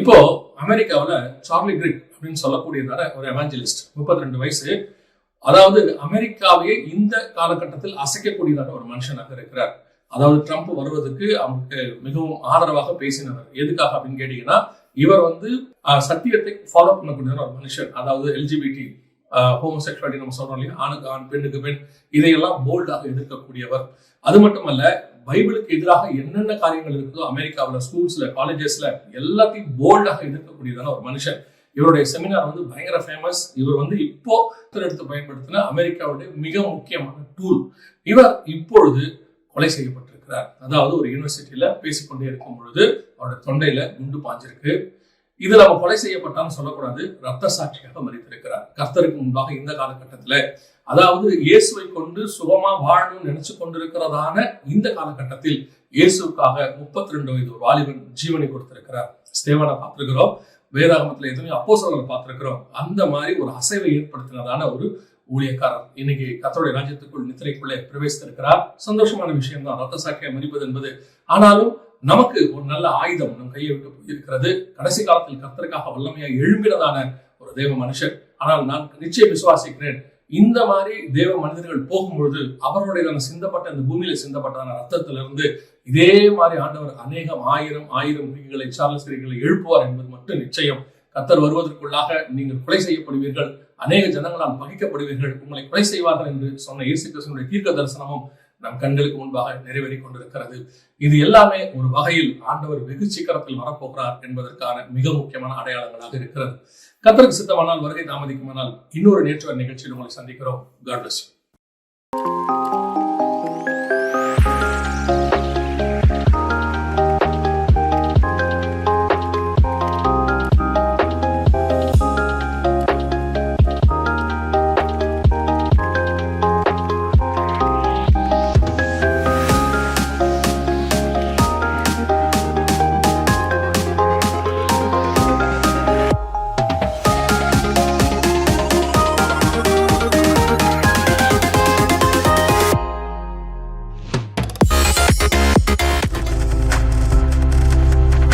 இப்போ அமெரிக்காவில் சார்லி கிரிக் அப்படின்னு சொல்லக்கூடியதான ஒரு எவாஞ்சலிஸ்ட் முப்பத்தி ரெண்டு வயசு. அதாவது அமெரிக்காவையே இந்த காலகட்டத்தில் அசைக்கக்கூடியதான ஒரு மனுஷனாக இருக்கிறார். அதாவது ட்ரம்ப் வருவதற்கு அவருக்கு மிகவும் ஆதரவாக பேசினவர். எதுக்காக அப்படின்னு கேட்டீங்கன்னா இவர் வந்து சத்தியத்தை ஃபாலோ பண்ணக்கூடிய ஒரு மனுஷன். அதாவது எல்ஜிபிடி ஹோமோசெக்சுவாலிட்டி நம்ம சொல்றோம் இல்லையா? ஆணுக்கு ஆண் பெண்ணுக்கு பெண் இதையெல்லாம் போல்டாக எதிர்க்கக்கூடியவர். அது மட்டுமல்ல பைபிளுக்கு எதிராக என்னென்ன காரியங்கள் இருக்குதோ அமெரிக்காவில் ஸ்கூல்ஸ்ல காலேஜஸ்ல எல்லாத்தையும் போல்டாக எதிர்க்கக்கூடியதான ஒரு மனுஷன். இவருடைய செமினார் வந்து பயங்கர ஃபேமஸ் இவர் வந்து இப்போ எடுத்து பயன்படுத்தின அமெரிக்காவுடைய மிக முக்கியமான டூல் இவர் இப்பொழுது கொலை செய்யப்பட்டிருக்கிறார். அதாவது ஒரு யூனிவர்சிட்டியில பேசிக்கொண்டே இருக்கும் பொழுது அவருடைய தொண்டையில குண்டு பாஞ்சிருக்கு. இது நம்ம கொலை செய்யப்பட்டான்னு சொல்லக்கூடாது. ரத்த சாட்சியாக மறித்திருக்கிறார். கர்த்தருக்கு முன்பாக இந்த காலகட்டத்துல அதாவது இயேசுவை கொண்டு சுகமா வாழணும்னு நினைச்சு கொண்டிருக்கிறதான இந்த காலகட்டத்தில் இயேசுக்காக முப்பத்தி ரெண்டு வயது ஒரு வாலிபன் ஜீவனை கொடுத்திருக்கிறார். ஸ்தேவனை பார்த்திருக்கிறோம். வேதாகமத்துல எத்தனையோ அப்போ பார்த்திருக்கிறோம். அந்த மாதிரி ஒரு அசைவை ஏற்படுத்தினதான ஒரு ஊழியக்காரர். இன்னைக்கு கத்தருடைய ராஜ்யத்துக்குள் நித்திரைக்குள்ளே பிரவேசித்திருக்கிறார். சந்தோஷமான விஷயம் தான் ரத்த சாட்சியை மதிப்பது என்பது. ஆனாலும் நமக்கு ஒரு நல்ல ஆயுதம் நம் கையை விட்டு போயிருக்கிறது. கடைசி காலத்தில் கர்த்தருக்காக வல்லமையாக எழும்பினதான ஒரு தேவ மனுஷன். ஆனால் நான் நிச்சயம் விசுவாசிக்கிறேன். இந்த மாதிரி தேவ மனிதர்கள் போகும்பொழுது அவர்களுடைய சிந்தப்பட்ட இந்த பூமியில சிந்தப்பட்டதான ரத்தத்திலிருந்து இதே மாதிரி ஆண்டவர் அநேகம் ஆயிரம் ஆயிரம் குறிகளை சார்லஸ் எழுப்புவார் என்பது மட்டும் நிச்சயம். கத்தர் வருவதற்குள்ளாக நீங்கள் கொலை செய்யப்படுவீர்கள். அநேக ஜனங்களால் பகிக்கப்படுவீர்கள். உங்களை கொலை செய்வார்கள் என்று சொன்ன இயேசு கிருஷ்ணனுடைய தீர்க்க தரிசனமும் நம் கண்களுக்கு முன்பாக நிறைவேறி கொண்டிருக்கிறது இது எல்லாமே ஒரு வகையில் ஆண்டவர் வெகு சீக்கிரத்தில் வரப்போகிறார் என்பதற்கான மிக முக்கியமான அடையாளங்களாக இருக்கிறது. கத்தருக்கு சித்தமானால் வருகை தாமதிக்குமானால் இன்னொரு நேற்று நிகழ்ச்சியில் உங்களை சந்திக்கிறோம். God plus